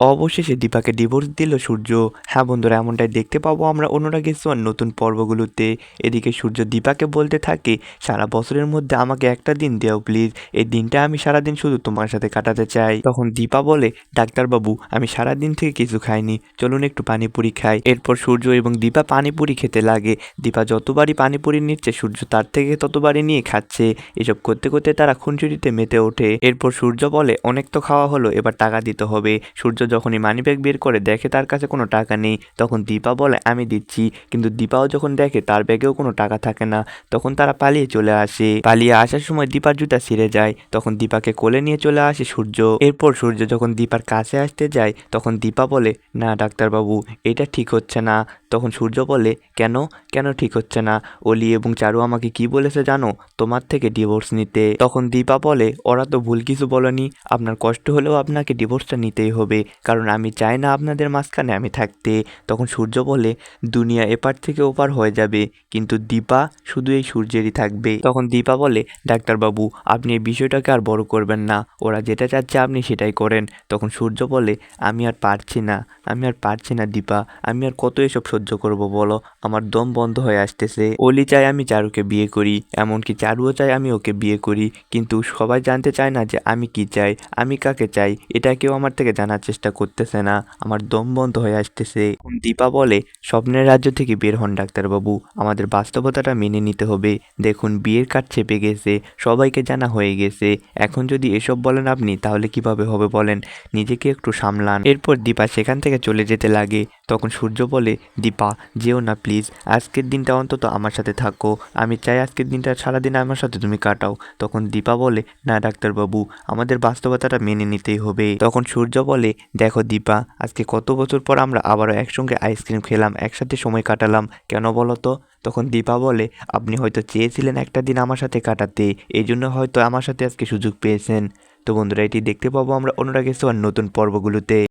অবশেষে দীপাকে ডিভোর্স দিল সূর্য। হ্যাঁ বন্ধুরা, এমনটাই দেখতে পাবো আমরা অনুরাগের সোয়ার নতুন পর্বগুলোতে। এদিকে সূর্য দীপাকে বলতে থাকে, সারা বছরের মধ্যে আমাকে একটা দিন দেও প্লিজ এই দিনটা আমি সারাদিন শুধু তোমার সাথে কাটাতে চাই। তখন দীপা বলে, ডাক্তারবাবু, আমি সারাদিন থেকে কিছু খাইনি। চলুন একটু পানিপুরি খাই। এরপর সূর্য এবং দীপা পানিপুরি খেতে লাগে। দীপা যতবারই পানিপুরি নিচ্ছে, সূর্য তার থেকে ততবারই নিয়ে খাচ্ছে। এসব করতে করতে তারা খুনচুরিতে মেতে ওঠে। এরপর সূর্য বলে, অনেক তো খাওয়া হলো, এবার টাকা দিতে হবে। সূর্য যখনই মানিব্যাগ বের করে দেখে তার কাছে কোনো টাকা নেই, তখন দীপা বলে, আমি দিচ্ছি। কিন্তু দীপাও যখন দেখে, তার ব্যাগেও কোনো টাকা থাকে না। তখন তারা পালিয়ে চলে আসে। পালিয়ে আসার সময় দীপার জুতা ছিঁড়ে যায়। তখন দীপাকে কোলে নিয়ে চলে আসে সূর্য। এরপর সূর্য যখন দীপার কাছে আসতে যায়, তখন দীপা বলে, না, ডাক্তারবাবু, এটা ঠিক হচ্ছে না। তখন সূর্য বলে, কেন? কেন ঠিক হচ্ছে না? অলি এবং চারু আমাকে কি বলেছে জানো? তোমার থেকে ডিভোর্স নিতে। তখন দীপা বলে, ওরা তো ভুল কিছু বলেনি। আপনার কষ্ট হলেও আপনাকে ডিভোর্সটা নিতেই হবে। কারণ আমি চাই না আপনাদের মাঝখানে আমি থাকতে। তখন সূর্য বলে, দুনিয়া এপার থেকে ওপার হয়ে যাবে, কিন্তু দীপা শুধু এই সূর্যেরই থাকবে। তখন দীপা বলে ডাক্তারবাবু আপনি এই বিষয়টাকে আর বড় করবেন না। ওরা যেটা চাচ্ছে আপনি সেটাই করেন। তখন সূর্য বলে, আমি আর পারছি না, আমি আর পারছি না দীপা, আমি আর কত এসব সহ্য করব বলো? আমার দম বন্ধ হয়ে আসতেছে। অলি চায় আমি চারুকে বিয়ে করি, এমনকি চারুও চায় আমি ওকে বিয়ে করি। কিন্তু সবাই জানতে চায় না যে আমি কি চাই, আমি কাকে চাই, এটা কেউ আমার থেকে জানার চেষ্টা করতেছে না, আমার দম বন্ধ হয়ে আসতেছে। দীপা বলে, স্বপ্নের রাজ্য থেকে বের হন ডাক্তারবাবু, আমাদের বাস্তবতাটা মেনে নিতে হবে। দেখুন, বিয়ের কাঠ চেপে গেছে, সবাইকে জানা হয়ে গেছে। এখন যদি এসব বলেন আপনি, তাহলে কীভাবে হবে বলেন? নিজেকে একটু সামলান। এরপর দীপা সেখান থেকে চলে যেতে লাগে। তখন সূর্য বলে, দীপা, যেও না, প্লিজ, আজকের দিনটা অন্তত আমার সাথে থাকো। আমি চাই আজকের দিনটা সারাদিন আমার সাথে তুমি কাটাও। তখন দীপা বলে, না, ডাক্তারবাবু, আমাদের বাস্তবতাটা মেনে নিতেই হবে। তখন সূর্য বলে, দেখো দীপা, আজকে কত বছর পর আমরা আবারও একসঙ্গে আইসক্রিম খেলাম, একসাথে সময় কাটালাম। কেন বলো তো? তখন দীপা বলে, আপনি হয়তো চেয়েছিলেন একটা দিন আমার সাথে কাটাতে এই জন্য হয়তো আমার সাথে আজকে সুযোগ পেয়েছেন। তো বন্ধুরা, এটি দেখতে পাবো আমরা অনুরাগের সোয়ার নতুন পর্বগুলোতে।